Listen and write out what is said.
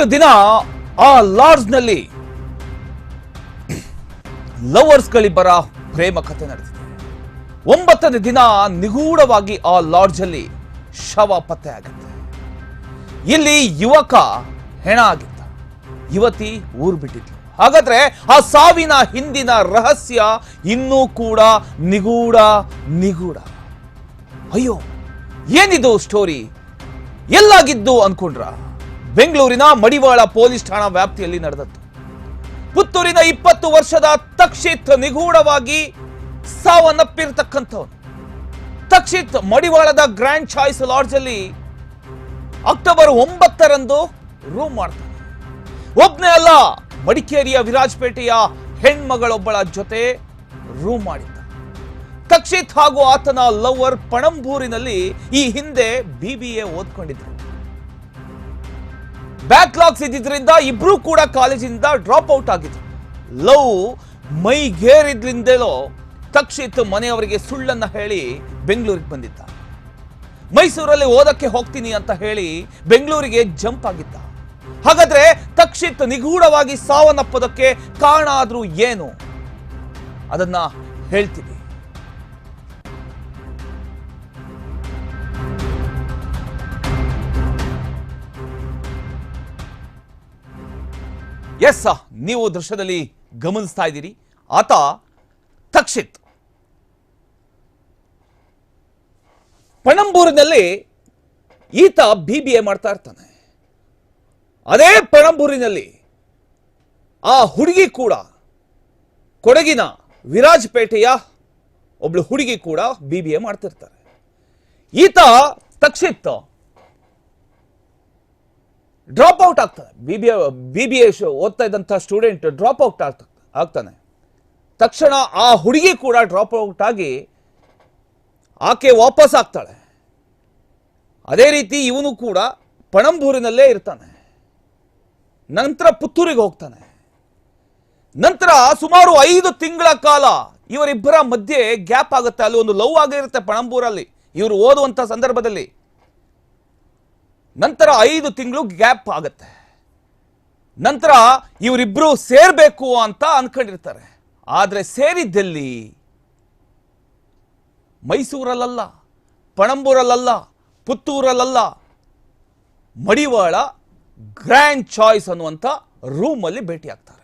ಎಂಟು ದಿನ ಆ ಲಾಡ್ಜ್ನಲ್ಲಿ ಲವರ್ಸ್ಗಳಿಬ್ಬರ ಪ್ರೇಮ ಕಥೆ ನಡೆದಿದೆ. ಒಂಬತ್ತನೇ ದಿನ ನಿಗೂಢವಾಗಿ ಆ ಲಾಡ್ಜಲ್ಲಿ ಶವ ಪತ್ತೆ ಆಗುತ್ತೆ. ಇಲ್ಲಿ ಯುವಕ ಹೆಣ ಆಗಿದ್ದ. ಯುವತಿ ಊರು ಬಿಟ್ಟಿದ್ಲು. ಹಾಗಾದ್ರೆ ಆ ಸಾವಿನ ಹಿಂದಿನ ರಹಸ್ಯ ಇನ್ನೂ ಕೂಡ ನಿಗೂಢ ನಿಗೂಢ. ಅಯ್ಯೋ, ಏನಿದು ಸ್ಟೋರಿ ಎಲ್ಲಾಗಿದ್ದು ಅನ್ಕೊಂಡ್ರ? ಬೆಂಗಳೂರಿನ ಮಡಿವಾಳ ಪೊಲೀಸ್ ಠಾಣಾ ವ್ಯಾಪ್ತಿಯಲ್ಲಿ ನಡೆದದ್ದು. ಪುತ್ತೂರಿನ ಇಪ್ಪತ್ತು ವರ್ಷದ ತಕ್ಷಿತ್ ನಿಗೂಢವಾಗಿ ಸಾವನ್ನಪ್ಪಿರ್ತಕ್ಕಂಥವನು. ತಕ್ಷಿತ್ ಮಡಿವಾಳದ ಗ್ರ್ಯಾಂಡ್ ಚಾಯ್ಸ್ ಲಾಡ್ಜ್ ಅಲ್ಲಿ ಅಕ್ಟೋಬರ್ ಒಂಬತ್ತರಂದು ರೂಮ್ ಮಾಡ್ತಾನೆ. ಒಬ್ನೇ ಅಲ್ಲ, ಮಡಿಕೇರಿಯ ವಿರಾಜಪೇಟೆಯ ಹೆಣ್ಮಗಳೊಬ್ಬಳ ಜೊತೆ ರೂಮ್ ಮಾಡಿದ್ದ ತಕ್ಷಿತ್ ಹಾಗೂ ಆತನ ಲವರ್ ಪಣಂಬೂರಿನಲ್ಲಿ ಈ ಹಿಂದೆ ಬಿಬಿಎ ಓದ್ಕೊಂಡಿದ್ರು. ಬ್ಯಾಕ್ಲಾಗ್ಸ್ ಇದ್ದಿದ್ರಿಂದ ಇಬ್ರು ಕೂಡ ಕಾಲೇಜಿಂದ ಡ್ರಾಪ್ ಔಟ್ ಆಗಿದ್ರು. ಲವ್ ಮೈಗೇರಿದ್ಲಿಂದಲೋ ತಕ್ಷಿತ್ ಮನೆಯವರಿಗೆ ಸುಳ್ಳನ್ನ ಹೇಳಿ ಬೆಂಗಳೂರಿಗೆ ಬಂದಿದ್ದ. ಮೈಸೂರಲ್ಲಿ ಓದಕ್ಕೆ ಹೋಗ್ತೀನಿ ಅಂತ ಹೇಳಿ ಬೆಂಗಳೂರಿಗೆ ಜಂಪ್ ಆಗಿದ್ದ. ಹಾಗಾದ್ರೆ ತಕ್ಷಿತ್ ನಿಗೂಢವಾಗಿ ಸಾವನ್ನಪ್ಪೋದಕ್ಕೆ ಕಾರಣ ಆದ್ರೂ ಏನು? ಅದನ್ನ ಹೇಳ್ತೀವಿ ಎಸ್ ನೀವು ದೃಶ್ಯದಲ್ಲಿ ಗಮನಿಸ್ತಾ ಇದ್ದೀರಿ. ಆತ ತಕ್ಷಿತ್. ಪಣಂಬೂರಿನಲ್ಲಿ ಈತ ಬಿ ಬಿ ಎ ಮಾಡ್ತಾ ಇರ್ತಾನೆ. ಅದೇ ಪಣಂಬೂರಿನಲ್ಲಿ ಆ ಹುಡುಗಿ ಕೂಡ ಕೊಡಗಿನ ವಿರಾಜಪೇಟೆಯ ಒಬ್ಳು ಹುಡುಗಿ ಕೂಡ ಬಿ ಬಿ ಎ ಮಾಡ್ತಿರ್ತಾರೆ. ಈತ Takshith drop out B B B B S ಓದ್ತಾ ಇದ್ದಂಥ ಸ್ಟೂಡೆಂಟ್ ಡ್ರಾಪ್ ಔಟ್ ಆಗ್ತ, ಆಗ್ತಾನೆ. ತಕ್ಷಣ ಆ ಹುಡುಗಿ ಕೂಡ ಡ್ರಾಪ್ ಔಟ್ ಆಗಿ ಆಕೆ ವಾಪಸ್ ಆಗ್ತಾಳೆ. ಅದೇ ರೀತಿ ಇವನು ಕೂಡ ಪಣಂಬೂರಿನಲ್ಲೇ ಇರ್ತಾನೆ. ನಂತರ ಪುತ್ತೂರಿಗೆ ಹೋಗ್ತಾನೆ. ನಂತರ ಸುಮಾರು ಐದು ತಿಂಗಳ ಕಾಲ ಇವರಿಬ್ಬರ ಮಧ್ಯೆ ಗ್ಯಾಪ್ ಆಗುತ್ತೆ. ಅಲ್ಲಿ ಒಂದು ಲವ್ ಆಗಿರುತ್ತೆ ಪಣಂಬೂರಲ್ಲಿ. ಇವರು ಓದುವಂಥ ಸಂದರ್ಭದಲ್ಲಿ. ನಂತರ ಐದು ತಿಂಗಳು ಗ್ಯಾಪ್ ಆಗುತ್ತೆ. ನಂತರ ಇವರಿಬ್ರು ಸೇರ್ಬೇಕು ಅಂತ ಅನ್ಕೊಂಡಿರ್ತಾರೆ. ಆದರೆ ಸೇರಿದ್ದಲ್ಲಿ ಮೈಸೂರಲ್ಲ ಪಣಂಬೂರಲ್ಲ ಪುತ್ತೂರಲ್ಲ ಮಡಿವಾಳ ಗ್ರ್ಯಾಂಡ್ ಚಾಯ್ಸ್ ಅನ್ನುವಂಥ ರೂಮಲ್ಲಿ ಭೇಟಿ ಆಗ್ತಾರೆ